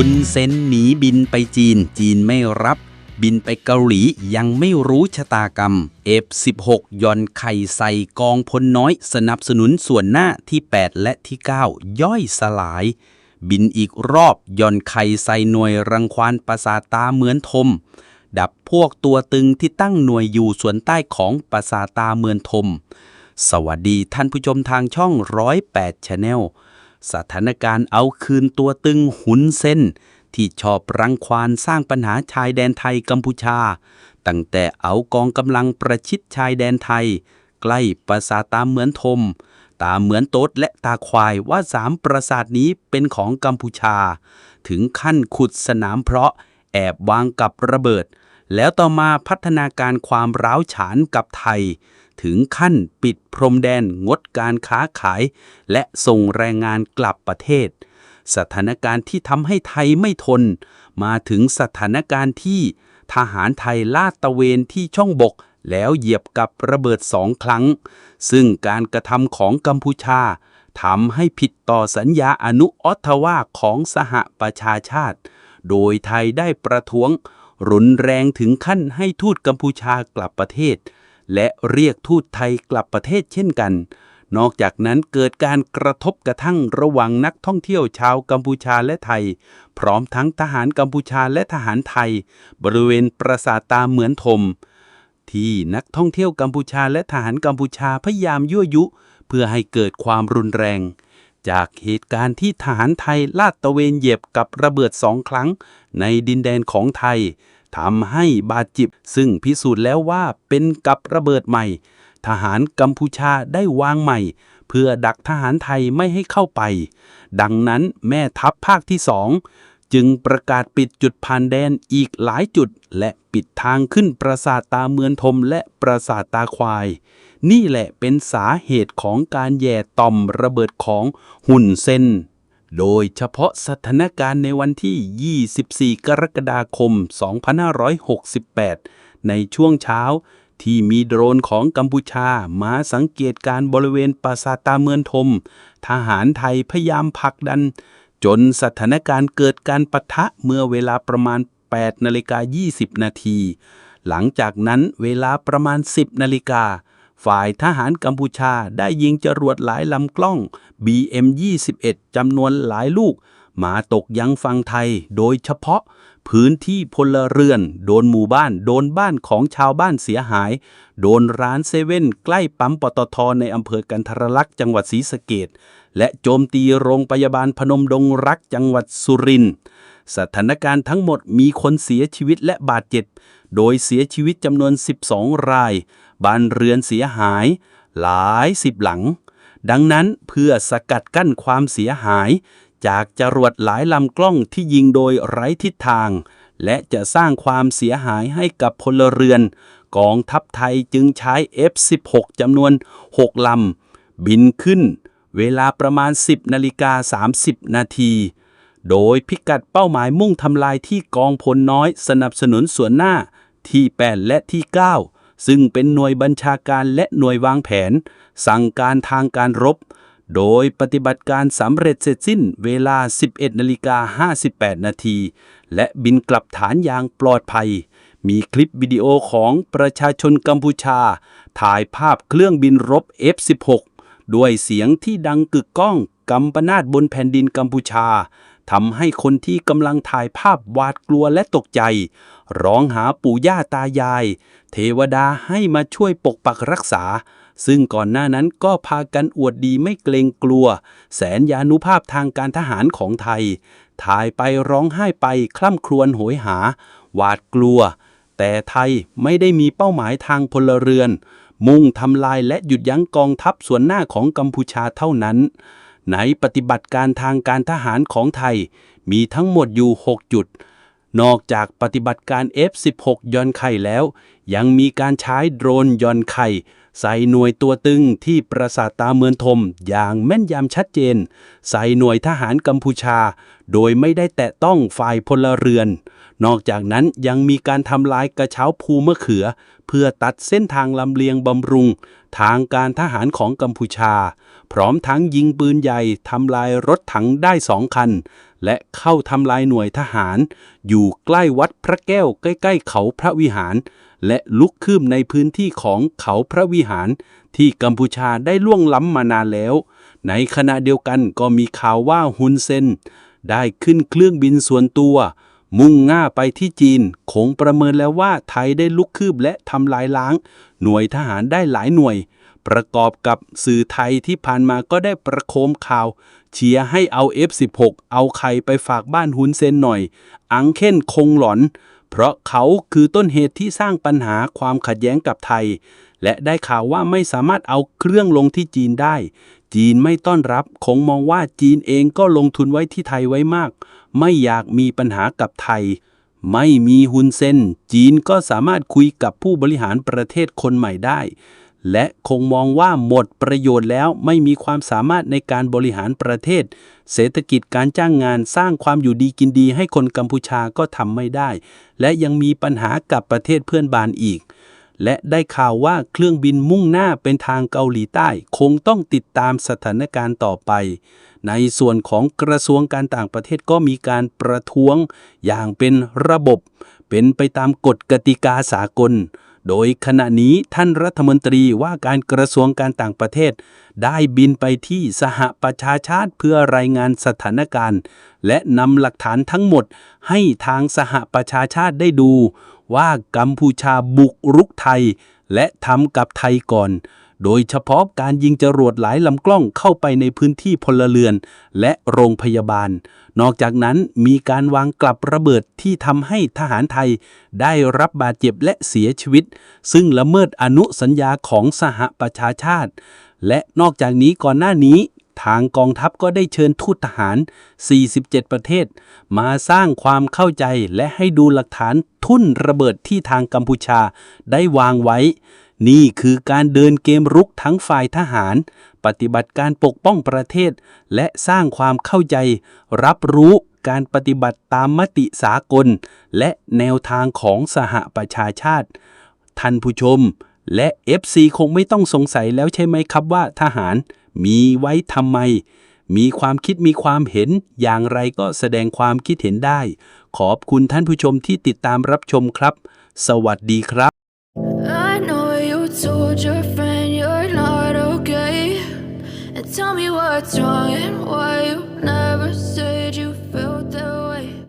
ุนเซนหนีบินไปจีน จีนไม่รับ บินไปเกาหลียังไม่รู้ชะตากรรม F16 ย่อนไข่ใส่กองพลน้อย สนับสนุนส่วนหน้าที่ 8 และที่ 9 ย่อยสลาย บินอีกรอบย่อนไข่ใส่หน่วยรังควานประสาตาเหมือนทม ดับพวกตัวตึงที่ตั้งหน่วยอยู่ส่วนใต้ของประสาตาเมือนทม สวัสดีท่านผู้ชมทางช่อง 108 Channel สถานการณ์เอาคืนตัวตึงหุนเส้น ที่ชอบรังควานสร้างปัญหาชายแดนไทยกัมพูชา ตั้งแต่เอากองกำลังประชิดชายแดนไทย ใกล้ปราสาทตามเหมือนทม ตาเหมือนโต๊ดและตาควายว่าสามปราสาทนี้เป็นของกัมพูชา ถึงขั้นขุดสนามเพราะแอบวางกับระเบิด แล้วต่อมาพัฒนาการความร้าวฉานกับไทย ถึงขั้นปิดพรมแดนงดการค้าขาย และส่งแรงงานกลับประเทศ สถานการณ์ที่ทำให้ไทยไม่ทน มาถึงสถานการณ์ที่ทหารไทยลาดตระเวนที่ช่องบก แล้วเหยียบกับระเบิดสองครั้ง ซึ่งการกระทำของกัมพูชาทำให้ผิดต่อสัญญาอนุออตทวาของสหประชาชาติ โดยไทยได้ประท้วง รุนแรงถึงขั้นให้ทูตกัมพูชากลับประเทศ และเรียกทูตไทยกลับประเทศเช่นกัน นอกจากนั้นเกิดการกระทบกระทั่งระหว่างนักท่องเที่ยวชาวกัมพูชาและไทย พร้อมทั้งทหารกัมพูชาและทหารไทย บริเวณปราสาทตาเหมือนทม ที่นักท่องเที่ยวกัมพูชาและทหารกัมพูชาพยายามยั่วยุ เพื่อให้เกิดความรุนแรง จากเหตุการณ์ที่ทหารไทยลาดตระเวนเหยียบกับระเบิดสองครั้ง ในดินแดนของไทย ทำให้บาดจ็บซึ่งพิสูจน์แล้วว่าเป็นกับระเบิดใหม่ ทหารกัมพูชาได้วางใหม่ เพื่อดักทหารไทยไม่ให้เข้าไป ดังนั้นแม่ทัพภาคที่สองจึงประกาศปิดจุดผ่านแดนอีกหลายจุด และปิดทางขึ้นปราสาทตาเมือนทมและปราสาทตาควาย นี่แหละเป็นสาเหตุของการแย่ต่อมระเบิดของหุ่นเซน โดยเฉพาะสถานการณ์ในวันที่ 24 กรกฎาคม 2568 ในช่วงเช้าที่มีโดรนของกัมพูชามาสังเกตการบริเวณปราสาทตาเมือนทม ทหารไทยพยายามผลักดัน จนสถานการณ์เกิดการปะทะเมื่อเวลาประมาณ 8 นาฬิกา 20 นาที หลังจากนั้นเวลาประมาณ 10 นาฬิกา ฝ่ายทหารกัมพูชาได้ยิงจรวดหลายลำกล้อง BM-21 จำนวนหลายลูก มาตกยังฝั่งไทย โดยเฉพาะ พื้นที่พลเรือน โดนหมู่บ้าน โดนบ้านของชาวบ้านเสียหาย โดนร้านเซเว่นใกล้ปั๊มปตทในอำเภอกันทรลักษณ์จังหวัดศรีสะเกดและโจมตีโรงพยาบาลพนมดงรักจังหวัดสุรินทร์สถานการณ์ทั้งหมดมีคนเสียชีวิตและบาดเจ็บ โดยเสียชีวิตจำนวน 12 ราย บ้านเรือนเสียหาย หลายสิบหลัง ดังนั้นเพื่อสกัดกั้นความเสียหาย จากจรวดหลายลำกล้องที่ยิงโดยไร้ทิศทาง และจะสร้างความเสียหายให้กับพลเรือน กองทัพไทยจึงใช้ F16 จำนวน 6 ลำ บินขึ้น เวลาประมาณ 10นาฬิกา30 นาทีโดยพิกัดเป้าหมายมุ่งทำลายที่กองพลน้อยสนับสนุนส่วนหน้าที่ 8 และที่9 ซึ่งเป็นหน่วยบัญชาการและหน่วยวางแผน สั่งการทางการรบ โดยปฏิบัติการสำเร็จเสร็จสิ้นเวลา 11นาฬิกา58 นาที และบินกลับฐานอย่างปลอดภัย มีคลิปวิดีโอของประชาชนกัมพูชา ถ่ายภาพเครื่องบินรบ F16 ด้วยเสียงที่ดังกึกก้องกำปนาดบนแผ่นดินกัมพูชา ทำให้คนที่กำลังถ่ายภาพหวาดกลัวและตกใจ ร้องหาปู่ย่าตายาย เทวดาให้มาช่วยปกปักรักษา ซึ่งก่อนหน้านั้นก็พากันอวดดีไม่เกรงกลัว แสนยานุภาพทางการทหารของไทย ถ่ายไปร้องไห้ไปคล่ำครวญโหยหา หวาดกลัว แต่ไทยไม่ได้มีเป้าหมายทางพลเรือน มุ่งทำลายและหยุดยั้งกองทัพส่วนหน้าของกัมพูชาเท่านั้น ในปฏิบัติการทางการทหารของไทย มีทั้งหมดอยู่ 6 จุด นอกจากปฏิบัติการ F16 ย่อนไข่แล้ว ยังมีการใช้โดรนย่อนไข่ ใส่หน่วยตัวตึงที่ปราสาทตาเมืองทม อย่างแม่นยำชัดเจน ใส่หน่วยทหารกัมพูชา โดยไม่ได้แตะต้องฝ่ายพลเรือน นอกจากนั้นยังมีการทำลายกระเช้าภูมะเขือ เพื่อตัดเส้นทางลำเลียงบำรุง ทางการทหารของกัมพูชา พร้อมทั้งยิงปืนใหญ่ทำลายรถถังได้สองคัน และเข้าทำลายหน่วยทหาร อยู่ใกล้วัดพระแก้วใกล้ๆเขาพระวิหาร และลุกคืบในพื้นที่ของเขาพระวิหาร ที่กัมพูชาได้ล่วงล้ำมานานแล้ว ในขณะเดียวกันก็มีข่าวว่าฮุนเซนได้ขึ้นเครื่องบินส่วนตัว มุ่งหน้าไปที่จีนคงประเมินแล้วว่าไทยได้ลุกคืบและทำลายล้าง หน่วยทหารได้หลายหน่วย ประกอบกับสื่อไทยที่ผ่านมาก็ได้ประโคมข่าว เชียร์ให้เอา F16 เอาไข่ไปฝากบ้านฮุนเซนหน่อย อังเค้นคงหลอน เพราะเขาคือต้นเหตุที่สร้างปัญหาความขัดแย้งกับไทย และได้ข่าวว่าไม่สามารถเอาเครื่องลงที่จีนได้ จีนไม่ต้อนรับคงมองว่าจีนเองก็ลงทุนไว้ที่ไทยไว้มาก ไม่อยากมีปัญหากับไทยไม่มีฮุนเซนจีนก็สามารถคุยกับผู้บริหารประเทศคนใหม่ได้ และคงมองว่าหมดประโยชน์แล้วไม่มีความสามารถในการบริหารประเทศ เศรษฐกิจการจ้างงานสร้างความอยู่ดีกินดีให้คนกัมพูชาก็ทำไม่ได้ และยังมีปัญหากับประเทศเพื่อนบ้านอีก และได้ข่าวว่าเครื่องบินมุ่งหน้าเป็นทางเกาหลีใต้ คงต้องติดตามสถานการณ์ต่อไป ในส่วนของกระทรวงการต่างประเทศก็มีการประท้วงอย่างเป็นระบบ เป็นไปตามกฎกติกาสากล โดยขณะนี้ท่านรัฐมนตรีว่าการกระทรวงการต่างประเทศ ได้บินไปที่สหประชาชาติเพื่อรายงานสถานการณ์ และนำหลักฐานทั้งหมดให้ทางสหประชาชาติได้ดู ว่ากัมพูชาบุกรุกไทย และทำกับไทยก่อน โดยเฉพาะการยิงจรวดหลายลำกล้องเข้าไปในพื้นที่พลเรือน และโรงพยาบาล นอกจากนั้นมีการวางกลับระเบิดที่ทำให้ทหารไทย ได้รับบาดเจ็บและเสียชีวิต ซึ่งละเมิดอนุสัญญาของสหประชาชาติ และนอกจากนี้ก่อนหน้านี้ทางกองทัพก็ได้เชิญทูตทหาร 47 ประเทศ มาสร้างความเข้าใจและให้ดูหลักฐานทุ่นระเบิดที่ทางกัมพูชาได้วางไว้ นี่คือการเดินเกมรุกทั้งฝ่ายทหาร ปฏิบัติการปกป้องประเทศ และสร้างความเข้าใจ รับรู้การปฏิบัติตามมติสากล และแนวทางของสหประชาชาติ ท่านผู้ชม และ FC คงไม่ต้องสงสัยแล้วใช่ไหมครับว่าทหารมีไว้ทำไม มีความคิดมีความเห็นอย่างไรก็แสดงความคิดเห็นได้ ขอบคุณท่านผู้ชมที่ติดตามรับชมครับ สวัสดีครับ I know told your friend you're not okay. And tell me what's wrong and why you never